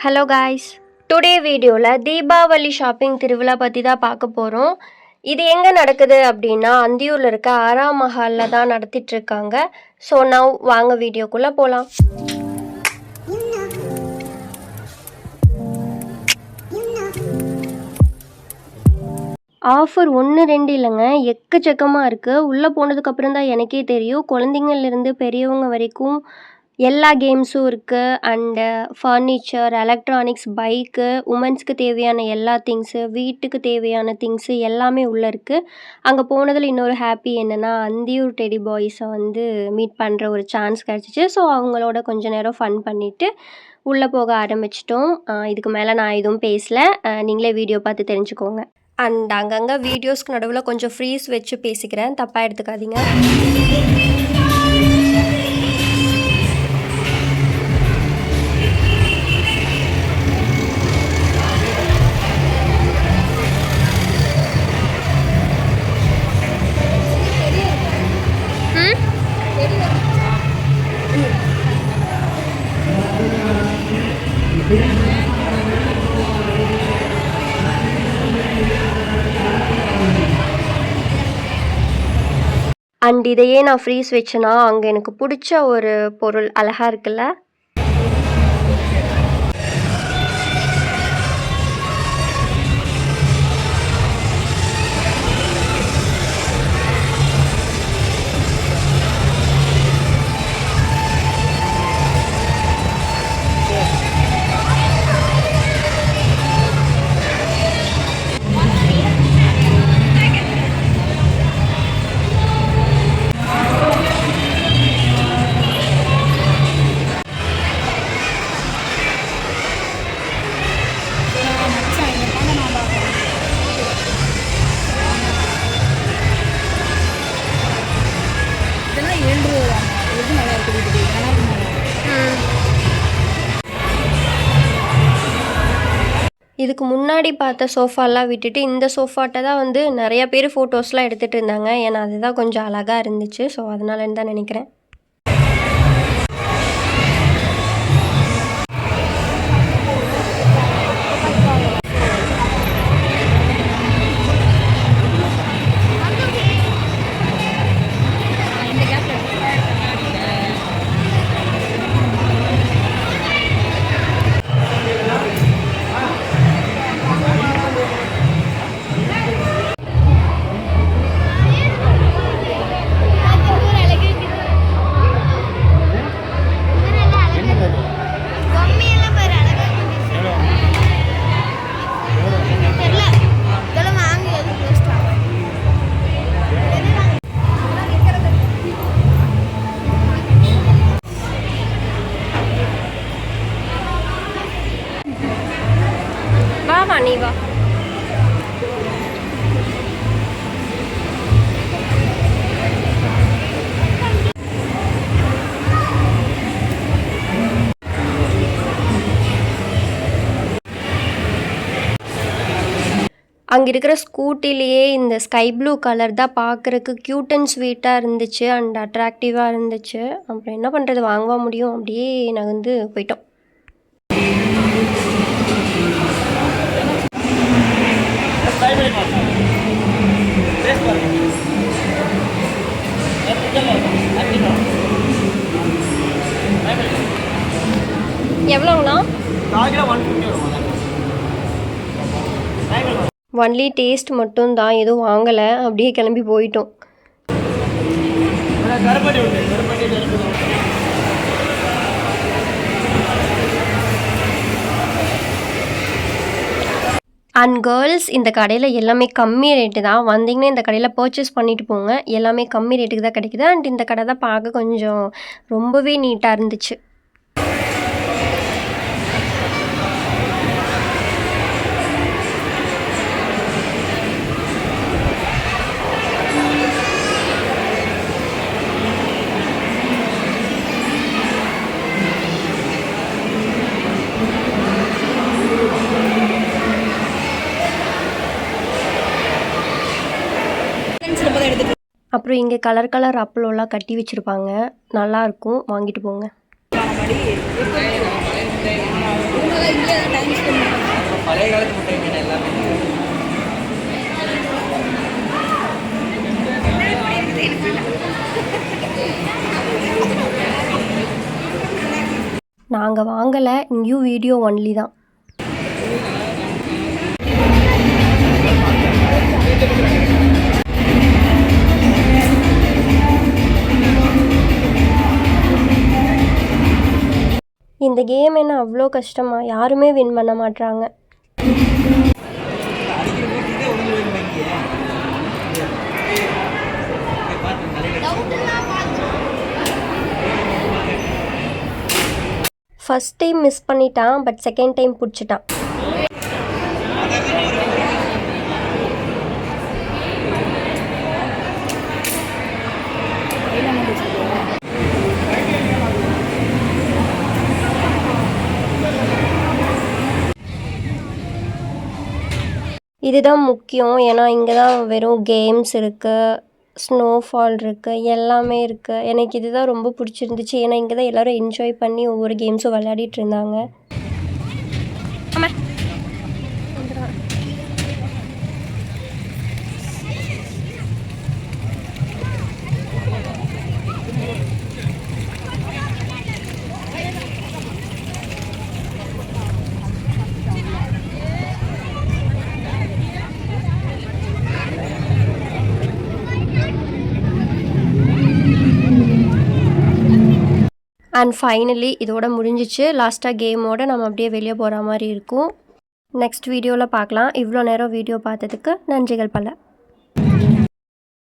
Hello guys today வீடியோவில் Deepavali shopping திருவிழா பற்றி தான் பார்க்க போகிறோம் இது எங்கே நடக்குது அப்படின்னா அந்தியூரில் இருக்க ஆறாம் மஹாலில் தான் நடத்திட்டுருக்காங்க ஸோ நான் வாங்க வீடியோக்குள்ளே போகலாம் ஆஃபர் ஒன்று ரெண்டு இல்லைங்க. எக்கச்சக்கமாக இருக்குது உள்ளே போனதுக்கப்புறம் தான் எனக்கே தெரியும். குழந்தைங்கள்லேருந்து பெரியவங்க வரைக்கும் எல்லா கேம்ஸும் இருக்குது அண்டு ஃபர்னிச்சர் எலக்ட்ரானிக்ஸ் பைக்கு உமன்ஸ்க்கு தேவையான எல்லா திங்ஸு வீட்டுக்கு தேவையான திங்ஸு எல்லாமே உள்ளே இருக்குது அங்கே போனதில் இன்னொரு ஹாப்பி என்னென்னா அந்தியூர் டெடி பாய்ஸை வந்து மீட் பண்ணுற ஒரு சான்ஸ் கிடச்சிச்சு. ஸோ அவங்களோட கொஞ்ச நேரம் ஃபன் பண்ணிவிட்டு உள்ளே போக ஆரம்பிச்சிட்டோம். இதுக்கு மேலே நான் எதுவும் பேசலை. நீங்களே வீடியோ பார்த்து தெரிஞ்சுக்கோங்க. அண்ட் அங்கங்கே வீடியோஸ்க்கு நடுவில் கொஞ்சம் ஃப்ரீஸ் வச்சு பேசிக்கிறேன். தப்பாக எடுத்துக்காதீங்க. அண்ட் இதையே நான் ஃப்ரீஸ் வச்சேன்னா அங்கே எனக்கு பிடிச்ச ஒரு பொருள் அழகாக இருக்குல்ல? ஏழு ரூபா நல்லா இருக்குது நல்லா இதுக்கு முன்னாடி பார்த்த சோஃபாலாம் விட்டுட்டு இந்த சோஃபாட்ட தான் வந்து நிறையா பேர் ஃபோட்டோஸ்லாம் எடுத்துகிட்டு இருந்தாங்க. ஏன்னா அதுதான் கொஞ்சம் அழகாக இருந்துச்சு. ஸோ அதனாலன்னு தான் நினைக்கிறேன். நீ வா அங்கே இருக்கிற ஸ்கூட்டிலேயே இந்த ஸ்கை ப்ளூ கலர் தான் பார்க்குறக்கு க்யூட் அண்ட் ஸ்வீட்டாக இருந்துச்சு அண்ட் அட்ராக்டிவாக இருந்துச்சு. அப்புறம் என்ன பண்ணுறது வாங்கவா முடியும்? அப்படியே நகர்ந்து போயிட்டோம். எவ்வளோங்கண்ணா ஒன்லி டேஸ்ட் மட்டும் தான் எதுவும் வாங்கலை. அப்படியே கிளம்பி போயிட்டோம். அண்ட் கேர்ள்ஸ் இந்த கடையில் எல்லாமே கம்மி ரேட்டு தான். வந்தீங்கன்னா இந்த கடையில் பர்ச்சேஸ் பண்ணிட்டு போங்க. எல்லாமே கம்மி ரேட்டுக்கு தான் கிடைக்குது. அண்ட் இந்த கடை தான் பார்க்க கொஞ்சம் ரொம்பவே நீட்டாக இருந்துச்சு. அப்புறம் இங்கே கலர் கலர் அப்பளோலாம் கட்டி வச்சுருப்பாங்க. நல்லாயிருக்கும் வாங்கிட்டு போங்க. பழைய காலத்து எல்லாமே நாங்கள் வாங்கலை. இங்கேயும் வீடியோ ஒன்லி தான். இந்த கேம் என்ன அவ்வளோ கஷ்டமாக யாருமே வின் பண்ண மாட்றாங்க. ஃபஸ்ட் டைம் மிஸ் பண்ணிட்டான் பட் செகண்ட் டைம் பிடிச்சிட்டான். இதுதான் முக்கியம். ஏன்னா இங்கே தான் வெறும் கேம்ஸ் இருக்குது ஸ்னோஃபால் இருக்குது எல்லாமே இருக்குது எனக்கு இதுதான் ரொம்ப பிடிச்சிருந்துச்சு. ஏன்னா இங்கே தான் எல்லோரும் என்ஜாய் பண்ணி ஒவ்வொரு கேம்ஸும் விளையாடிட்டு இருந்தாங்க. அண்ட் ஃபைனலி இதோட முடிஞ்சிச்சு. லாஸ்ட்டாக கேமோட நம்ம அப்படியே வெளியே போகிற மாதிரி இருக்கும். நெக்ஸ்ட் வீடியோவில் பார்க்கலாம். இவ்வளோ நேரம் வீடியோ பார்த்ததுக்கு நன்றிகள் பல.